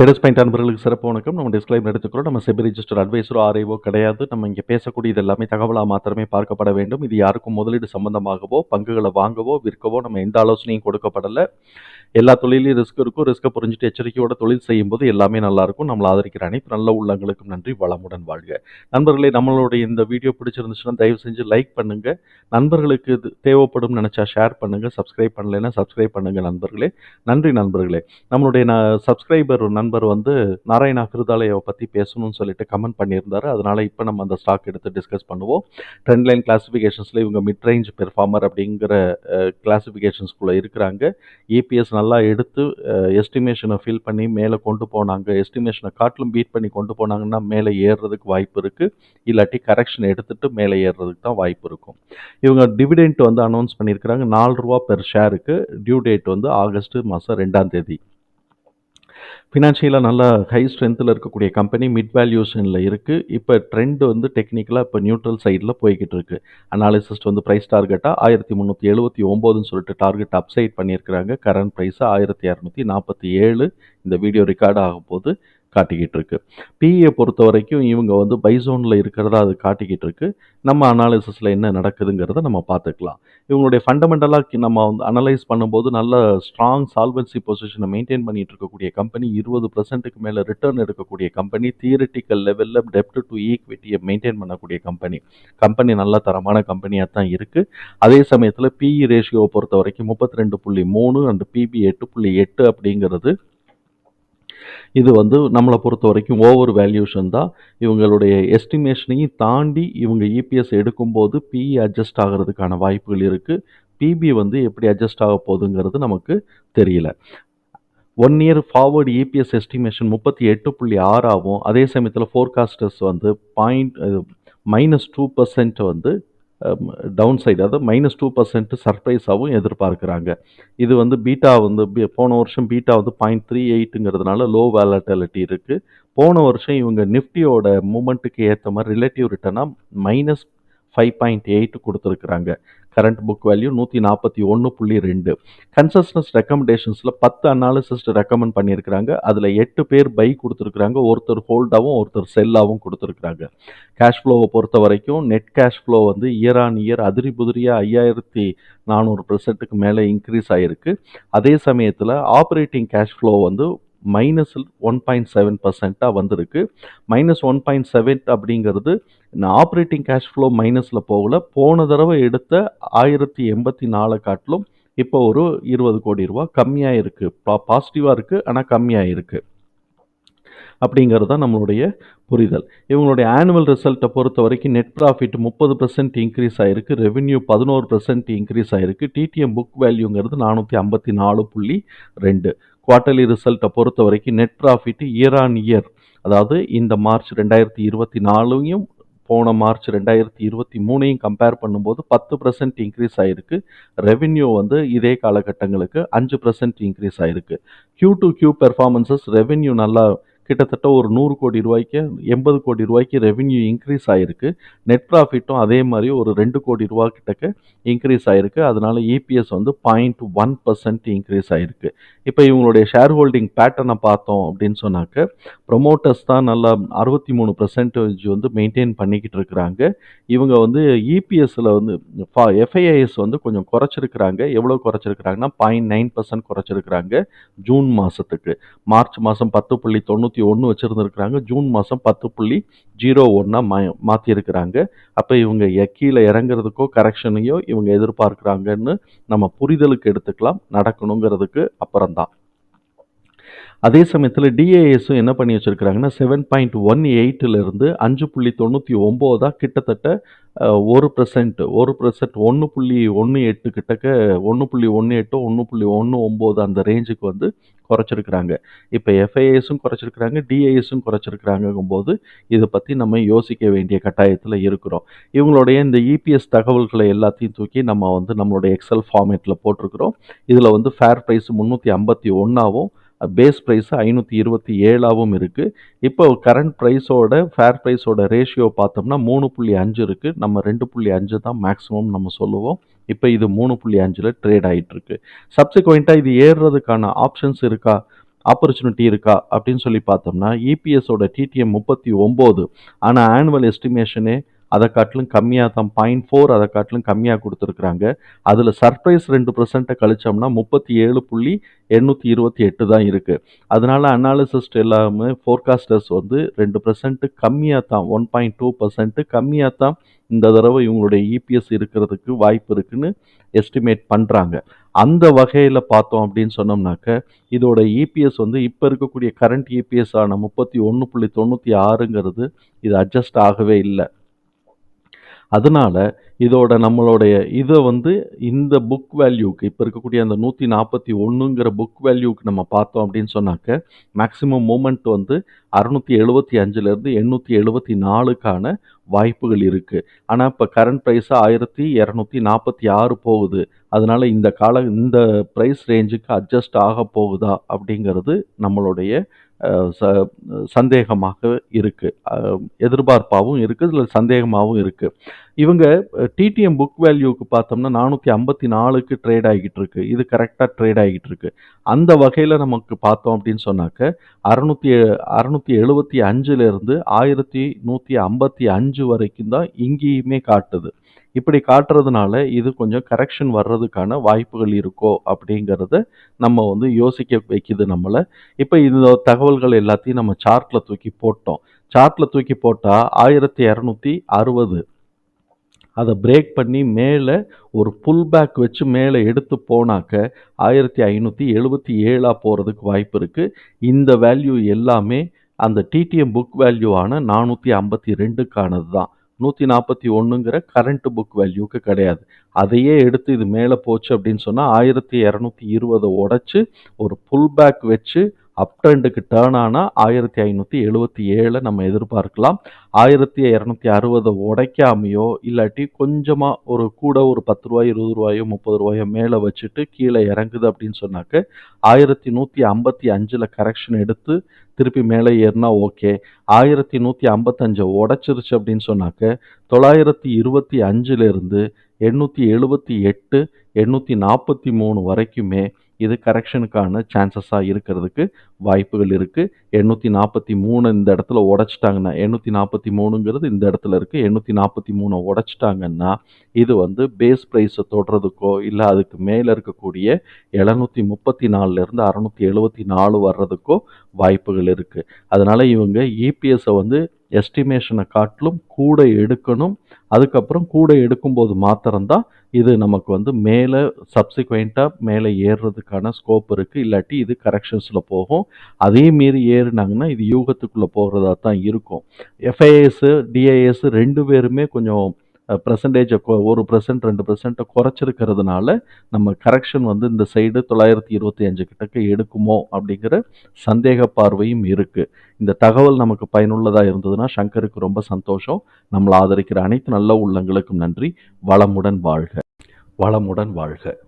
Traders point அன்பர்களுக்கு சிறப்பு வணக்கம். நம்ம டிஸ்கிளைம் எடுத்துக்கிறோம். நம்ம செபி ரிஜிஸ்டர் அட்வைசரோ ஆர்ஐவோ கிடையாது. நம்ம இங்கே பேசக்கூடிய எல்லாமே தகவலாக மாத்திரமே பார்க்கப்பட வேண்டும். இது யாருக்கும் முதலீடு சம்பந்தமாகவோ பங்குகளை வாங்கவோ விற்கவோ நம்ம எந்த ஆலோசனையும் கொடுக்கப்படலை. எல்லா தொழிலையும் ரிஸ்க் இருக்கும் ரிஸ்க்கை புரிஞ்சுட்டு எச்சரிக்கையோட தொழில் செய்யும்போது எல்லாமே நல்லா இருக்கும். நம்மளை ஆதரிக்கிற அனைத்து நல்ல உள்ளங்களுக்கும் நன்றி வளமுடன் வாழ்க. நண்பர்களே நம்மளுடைய இந்த வீடியோ பிடிச்சிருந்துச்சுன்னா தயவு செஞ்சு லைக் பண்ணுங்க. நண்பர்களுக்கு இது தேவைப்படும் நினைச்சா ஷேர் பண்ணுங்க சப்ஸ்கிரைப் பண்ணலைன்னா சப்ஸ்கிரைப் பண்ணுங்க நண்பர்களே. நன்றி நண்பர்களே. நம்மளுடைய நான் சப்ஸ்கிரைபர் நண்பர் வந்து நாராயணா கிருதாலயாவை பற்றி பேசணும்னு சொல்லிட்டு கமெண்ட் பண்ணியிருந்தார். அதனால் இப்போ நம்ம அந்த ஸ்டாக் எடுத்து டிஸ்கஸ் பண்ணுவோம். ட்ரெண்ட் லைன் கிளாஸிஃபிகேஷன்ஸில் இவங்க மிட் ரேஞ்ச் பெர்ஃபார்மர் அப்படிங்கிற கிளாஸிஃபிகேஷன்ஸ்குள்ளே இருக்கிறாங்க. ஏபிஎஸ் நல்லா எடுத்து எஸ்டிமேஷனை ஃபில் பண்ணி மேலே கொண்டு போனாங்க. எஸ்டிமேஷனை காட்டிலும் பீட் பண்ணி கொண்டு போனாங்கன்னா மேலே ஏறுறதுக்கு வாய்ப்பு இருக்குது இல்லாட்டி கரெக்ஷன் எடுத்துட்டு மேலே ஏறுறதுக்கு தான் வாய்ப்பு இருக்கும். இவங்க டிவிடெண்ட் வந்து அனௌன்ஸ் பண்ணியிருக்கிறாங்க. நாலு ரூபா பெர் ஷேருக்கு டியூ டேட் வந்து ஆகஸ்ட் மாதம் ரெண்டாம் தேதி. ஃபினான்ஷியலாக நல்லா ஹை ஸ்ட்ரென்த்தில் இருக்கக்கூடிய கம்பெனி மிட் வேல்யூஷனில் இருக்குது இப்போ ட்ரெண்ட் வந்து டெக்னிக்கலாக இப்போ நியூட்ரல் சைடில் போய்கிட்டு இருக்குது அனாலிசிஸ்ட் வந்து ப்ரைஸ் டார்கெட்டாக ஆயிரத்தி முந்நூற்றி எழுபத்தி ஒம்போதுன்னு சொல்லிட்டு டார்கெட் அப்சைட் பண்ணியிருக்கிறாங்க. கரண்ட் ப்ரைஸாக ஆயிரத்தி இரநூத்தி நாற்பத்தி ஏழு. இந்த வீடியோ ரெக்கார்ட் ஆகும் போது காட்டிக்கிட்டு இருக்கு பிஇயை பொறுத்த வரைக்கும் இவங்க வந்து பைசோனில் இருக்கிறதா அது காட்டிக்கிட்டு இருக்கு நம்ம அனாலிசிஸில் என்ன நடக்குதுங்கிறத நம்ம பார்த்துக்கலாம். இவங்களுடைய ஃபண்டமெண்டலாக நம்ம வந்து அனலைஸ் பண்ணும்போது நல்ல ஸ்ட்ராங் சால்வன்சி பொசிஷனை மெயின்டைன் பண்ணிட்டு இருக்கக்கூடிய கம்பெனி இருபது பர்சன்ட்டுக்கு மேலே ரிட்டர்ன் எடுக்கக்கூடிய கம்பெனி தியரிட்டிக்கல் லெவலில் டெப்ட் டு ஈக்விட்டியை மெயின்டைன் பண்ணக்கூடிய கம்பெனி கம்பெனி நல்ல தரமான கம்பெனியாக தான் இருக்குது அதே சமயத்தில் பிஇ ரேஷியோவை பொறுத்த வரைக்கும் முப்பத்தி ரெண்டு புள்ளி மூணு அண்ட் பிபி எட்டு புள்ளி எட்டு அப்படிங்கிறது இது வந்து நம்மளை பொறுத்த வரைக்கும் ஓவர் வேல்யூஷன் தான். இவங்களுடைய எஸ்டிமேஷனையும் தாண்டி இவங்க இபிஎஸ் எடுக்கும்போது பிஇ அட்ஜஸ்ட் ஆகிறதுக்கான வாய்ப்புகள் இருக்குது பிபி வந்து எப்படி அட்ஜஸ்ட் ஆக போகுதுங்கிறது நமக்கு தெரியல. One year forward EPS estimation முப்பத்தி எட்டு புள்ளி ஆறாகவும் அதே சமயத்தில் ஃபோர்காஸ்டர்ஸ் வந்து பாயிண்ட் மைனஸ் டூ பர்சன்ட் வந்து டவுன் சைடு அதாவது மைனஸ் டூ பர்சன்ட் சர்ப்ரைஸாகவும் எதிர்பார்க்குறாங்க. இது வந்து பீட்டா வந்து போன வருஷம் பீட்டா வந்து பாயிண்ட் த்ரீ எயிட்டுங்கிறதுனால லோ வேலட்டாலிட்டி இருக்குது போன வருஷம் இவங்க நிஃப்டியோட மூமெண்ட்டுக்கு ஏற்ற மாதிரி ரிலேட்டிவ் ரிட்டர்னாக மைனஸ் ஃபைவ் பாயிண்ட் எயிட் கொடுத்துருக்குறாங்க. கரண்ட் புக் வேல்யூ நூற்றி நாற்பத்தி ஒன்று புள்ளி ரெண்டு. கன்சஸ்டன்ஸ் ரெக்கமெண்டேஷன்ஸில் பத்து அனாலிசிஸ்ட் ரெக்கமெண்ட் பண்ணியிருக்கிறாங்க. அதில் எட்டு பேர் பை கொடுத்துருக்குறாங்க. ஒருத்தர் ஹோல்டாகவும் ஒருத்தர் செல்லாகவும் கொடுத்துருக்குறாங்க. கேஷ் ஃப்ளோவை பொறுத்த வரைக்கும் நெட் கேஷ் ஃப்ளோ வந்து இயர் ஆன் இயர் அதிரி புதிரியாக ஐயாயிரத்தி நானூறு பெர்சென்ட்டுக்கு மேலே இன்க்ரீஸ் ஆகிருக்கு அதே சமயத்தில் ஆப்ரேட்டிங் கேஷ் ஃப்ளோ வந்து மைனஸில் ஒன் பாயிண்ட் செவன் பர்சென்ட்டாக வந்திருக்கு. மைனஸ் ஒன் பாயிண்ட் செவன் அப்படிங்கிறது ஆப்ரேட்டிங் கேஷ் ஃப்ளோ மைனஸில் போகல. போன தடவை எடுத்த ஆயிரத்தி எண்பத்தி நாலு காட்டிலும் இப்போ ஒரு இருபது கோடி ரூபா கம்மியாக இருக்குது பா பாசிட்டிவாக இருக்குது ஆனால் கம்மியாக இருக்குது அப்படிங்கிறது தான் நம்மளுடைய புரிதல். இவங்களுடைய ஆனுவல் ரிசல்ட்டை பொறுத்த வரைக்கும் நெட் ப்ராஃபிட் முப்பது பர்சன்ட் இன்க்ரீஸ் ஆயிருக்கு. ரெவென்யூ பதினோரு பர்சன்ட் இன்க்ரீஸ் ஆயிருக்கு. டிடிஎம் புக் வேல்யூங்கிறது நானூற்றி ஐம்பத்தி நாலு புள்ளி ரெண்டு. குவார்ட்டர்லி ரிசல்ட்டை பொறுத்த வரைக்கும் net profit year on year அதாவது இந்த மார்ச் ரெண்டாயிரத்தி இருபத்தி நாலுலையும் போன மார்ச் ரெண்டாயிரத்தி இருபத்தி மூணையும் கம்பேர் பண்ணும்போது பத்து பர்சன்ட் இன்க்ரீஸ் ஆயிருக்கு. ரெவென்யூ வந்து இதே காலகட்டங்களுக்கு அஞ்சு பர்சன்ட் இன்க்ரீஸ் ஆயிருக்கு. Q to Q performances revenue நல்லா கிட்டத்தட்ட ஒரு நூறு கோடி ரூபாய்க்கு எண்பது கோடி ரூபாய்க்கு ரெவின்யூ இன்க்ரீஸ் ஆகிருக்கு நெட் ப்ராஃபிட்டும் அதே மாதிரி ஒரு ரெண்டு கோடி ரூபா கிட்டக்க இன்க்ரீஸ் ஆகிருக்கு அதனால இபிஎஸ் வந்து பாயிண்ட் ஒன் பர்சன்ட் இன்க்ரீஸ் ஆகிருக்கு இப்போ இவங்களுடைய ஷேர் ஹோல்டிங் பேட்டர்னை பார்த்தோம் அப்படின்னு சொன்னாக்க ப்ரொமோட்டர்ஸ் தான் நல்லா அறுபத்தி மூணு பர்சன்டேஜ் வந்து மெயின்டைன் பண்ணிக்கிட்டு இருக்கிறாங்க. இவங்க வந்து இபிஎஸ்சில் வந்து எஃப்ஐஐஎஸ் வந்து கொஞ்சம் குறைச்சிருக்கிறாங்க. எவ்வளோ குறைச்சிருக்கிறாங்கன்னா பாயிண்ட் நைன் பர்சன்ட் குறைச்சிருக்கிறாங்க ஜூன் மாதத்துக்கு மார்ச் மாதம் பத்து புள்ளி தொண்ணூற்றி ஒன்று வச்சுருந்துருக்குறாங்க. ஜூன் மாதம் பத்து புள்ளி ஜீரோ ஒன்னாக மா மாற்றிருக்கிறாங்க அப்போ இவங்க எ- கீழே இறங்குறதுக்கோ கரெக்ஷனையோ இவங்க எதிர்பார்க்குறாங்கன்னு நம்ம புரிதலுக்கு எடுத்துக்கலாம். நடக்கணுங்கிறதுக்கு அப்புறம்தான். அதே சமயத்தில் டிஏஎஸும் என்ன பண்ணி வச்சுருக்கிறாங்கன்னா செவன் பாயிண்ட் ஒன் எயிட்டிலிருந்து அஞ்சு புள்ளி தொண்ணூற்றி ஒம்போதாக கிட்டத்தட்ட ஒரு பர்சன்ட் ஒரு பர்சன்ட் ஒன்று புள்ளி ஒன்று எட்டு கிட்டக்க ஒன்று புள்ளி ஒன்று எட்டு ஒன்று புள்ளி ஒன்று ஒம்பது அந்த ரேஞ்சுக்கு வந்து குறைச்சிருக்கிறாங்க. இப்போ எஃப்ஐஎஸும் குறைச்சிருக்கிறாங்க டிஏஎஸும் குறைச்சிருக்கிறாங்கங்கும்போது இதை பற்றி நம்ம யோசிக்க வேண்டிய கட்டாயத்தில் இருக்கிறோம். இவங்களுடைய இந்த இபிஎஸ் தகவல்களை எல்லாத்தையும் தூக்கி நம்ம வந்து நம்மளுடைய எக்ஸல் ஃபார்மேட்டில் போட்டிருக்கிறோம். இதில் வந்து ஃபேர் ப்ரைஸ் முந்நூற்றி ஐம்பத்தி ஒன்றாவும் பேஸ் ப்ரைஸ் ஐநூற்றி இருபத்தி ஏழாவும் இருக்குது இப்போ கரண்ட் ப்ரைஸோட ஃபேர் ப்ரைஸோட ரேஷியோ பார்த்தோம்னா மூணு புள்ளி அஞ்சு இருக்குது நம்ம ரெண்டு புள்ளி அஞ்சு தான் மேக்ஸிமம் நம்ம சொல்லுவோம். இப்போ இது மூணு புள்ளி அஞ்சில் ட்ரேட் ஆகிட்டுருக்கு சப்சிக்வெண்ட்டாக இது ஏறுறதுக்கான ஆப்ஷன்ஸ் இருக்கா? ஆப்பர்ச்சுனிட்டி இருக்கா? அப்படின்னு சொல்லி பார்த்தோம்னா இபிஎஸோட டிடிஎம் முப்பத்தி ஒம்பது. ஆனால் ஆனுவல் எஸ்டிமேஷனே அதை காட்டிலும் கம்மியாக தான் பாயிண்ட் ஃபோர் அதை காட்டிலும் கம்மியாக கொடுத்துருக்குறாங்க. அதில் சர்ப்ரைஸ் ரெண்டு பர்சன்ட்டை கழிச்சோம்னா முப்பத்தி ஏழு புள்ளி எண்ணூற்றி இருபத்தி எட்டு தான் இருக்குது அதனால் அனாலிசிஸ்ட் எல்லாமே ஃபோர்காஸ்டர்ஸ் வந்து ரெண்டு பர்சன்ட்டு கம்மியாக தான் ஒன் பாயிண்ட் டூ பர்சன்ட்டு கம்மியாக தான் இந்த தடவை இவங்களுடைய இபிஎஸ் இருக்கிறதுக்கு வாய்ப்பு இருக்குன்னு எஸ்டிமேட் பண்ணுறாங்க அந்த வகையில் பார்த்தோம் அப்படின்னு சொன்னோம்னாக்க இதோட இபிஎஸ் வந்து இப்போ இருக்கக்கூடிய கரண்ட் இபிஎஸ் ஆன முப்பத்தி ஒன்று புள்ளி தொண்ணூற்றி ஆறுங்கிறது இது அட்ஜஸ்ட் ஆகவே இல்லை. அதனால இதோட நம்மளுடைய இதை வந்து இந்த புக் வேல்யூக்கு இப்போ இருக்கக்கூடிய அந்த நூற்றி நாற்பத்தி ஒன்றுங்கிற புக் வேல்யூக்கு நம்ம பார்த்தோம் அப்படின்னு சொன்னாக்க மேக்ஸிமம் மூமெண்ட் வந்து அறுநூற்றி எழுபத்தி அஞ்சுலேருந்து எண்ணூற்றி எழுபத்தி நாலுக்கான வாய்ப்புகள் இருக்குது ஆனால் இப்போ கரண்ட் ப்ரைஸு ஆயிரத்தி இரநூத்தி நாற்பத்தி ஆறு போகுது. அதனால இந்த கால இந்த ப்ரைஸ் ரேஞ்சுக்கு அட்ஜஸ்ட் ஆக போகுதா அப்படிங்கிறது நம்மளுடைய சந்தேகமாக இருக்குது எதிர்பார்ப்பாகவும் இருக்குது இல்லை சந்தேகமாகவும் இருக்குது இவங்க டிடிஎம் புக் வேல்யூக்கு பார்த்தோம்னா நானூற்றி ஐம்பத்தி நாலுக்கு ட்ரேட் ஆகிட்டு இருக்கு இது கரெக்டாக ட்ரேட் ஆகிட்டு இருக்கு அந்த வகையில் நமக்கு பார்த்தோம் அப்படின்னு சொன்னாக்க அறுநூத்தி அறுநூற்றி எழுபத்தி அஞ்சுலேருந்து ஆயிரத்தி நூற்றி ஐம்பத்தி அஞ்சு வரைக்கும் தான் இங்கேயுமே காட்டுது. இப்படி காட்டுறதுனால இது கொஞ்சம் கரெக்ஷன் வர்றதுக்கான வாய்ப்புகள் இருக்கோ அப்படிங்கிறத நம்ம வந்து யோசிக்க வைக்குது நம்மளை. இப்போ இந்த தகவல்கள் எல்லாத்தையும் நம்ம சார்ட்டில் தூக்கி போட்டோம். சார்ட்டில் தூக்கி போட்டால் ஆயிரத்தி இரநூத்தி அறுபது. அதை பிரேக் பண்ணி மேலே ஒரு புல் பேக் வச்சு மேலே எடுத்து போனாக்க ஆயிரத்தி ஐநூற்றி எழுபத்தி ஏழாக போகிறதுக்கு வாய்ப்பு இருக்குது இந்த வேல்யூ எல்லாமே அந்த டிடிஎம் புக் வேல்யூவான நானூற்றி ஐம்பத்தி ரெண்டுக்கானது தான் நூற்றி நாற்பத்தி ஒன்றுங்கிற கரண்ட் புக் வேல்யூக்கு கிடையாது. அதையே எடுத்து இது மேலே போச்சு அப்படின்னு சொன்னால் ஆயிரத்தி இரநூத்தி இருபதை உடச்சி ஒரு புல் பேக் வச்சு அப் ட்ரெண்டுக்கு டேர்ன் ஆனால் ஆயிரத்தி ஐநூற்றி எழுபத்தி ஏழை நம்ம எதிர்பார்க்கலாம். ஆயிரத்தி இரநூத்தி அறுபதை உடைக்காமையோ இல்லாட்டி கொஞ்சமாக ஒரு கூட ஒரு பத்து ரூபாய் இருபது ரூபாயோ முப்பது ரூபாயோ மேலே வச்சுட்டு கீழே இறங்குது அப்படின்னு சொன்னாக்க ஆயிரத்தி நூற்றி ஐம்பத்தி அஞ்சில் கரெக்ஷன் எடுத்து திருப்பி மேலே ஏறினா ஓகே ஆயிரத்தி நூற்றி ஐம்பத்தஞ்சை உடச்சிருச்சு அப்படின்னு சொன்னாக்க தொள்ளாயிரத்தி இருபத்தி அஞ்சிலிருந்து எண்ணூற்றி எழுபத்தி எட்டு எண்ணூற்றி நாற்பத்தி மூணு வரைக்குமே இது கரெக்ஷனுக்கான சான்சஸாக இருக்கிறதுக்கு வாய்ப்புகள் இருக்குது எண்ணூற்றி நாற்பத்தி மூணு இந்த இடத்துல உடச்சிட்டாங்கன்னா எண்ணூற்றி நாற்பத்தி மூணுங்கிறது இந்த இடத்துல இருக்குது எண்ணூற்றி நாற்பத்தி மூணை உடச்சிட்டாங்கன்னா இது வந்து பேஸ் ப்ரைஸை தொடுறதுக்கோ இல்லை அதுக்கு மேலே இருக்கக்கூடிய எழுநூற்றி முப்பத்தி நாலுலேருந்து அறநூற்றி எழுபத்தி நாலு வர்றதுக்கோ வாய்ப்புகள் இருக்குது அதனால் இவங்க இபிஎஸ்ஸை வந்து எஸ்டிமேஷனை காட்டிலும் கூட எடுக்கணும். அதுக்கப்புறம் கூட எடுக்கும்போது மாத்திரம்தான் இது நமக்கு வந்து மேலே சப்சிக்வெண்ட்டாக மேலே ஏறுறதுக்கான ஸ்கோப் இருக்குது இல்லாட்டி இது கரெக்ஷன்ஸில் போகும். அதே மீறி ஏ ஏறினாங்கன்னா இது யூகத்துக்குள்ளே போகிறதா தான் இருக்கும். எஃப்ஐஎஸ்ஸு டிஐஎஸ் ரெண்டு பேருமே கொஞ்சம் பர்சன்டேஜை ஒரு பர்சன்ட் ரெண்டு பர்சன்ட்டை குறைச்சிருக்கிறதுனால நம்ம கரெக்ஷன் வந்து இந்த சைடு தொள்ளாயிரத்தி இருபத்தி அஞ்சு கிட்டக்க எடுக்குமோ அப்படிங்கிற சந்தேக பார்வையும் இருக்குது இந்த தகவல் நமக்கு பயனுள்ளதாக இருந்ததுன்னா சங்கருக்கு ரொம்ப சந்தோஷம். நம்மளை ஆதரிக்கிற அனைத்து நல்ல உள்ளங்களுக்கும் நன்றி. வளமுடன் வாழ்க. வளமுடன் வாழ்க.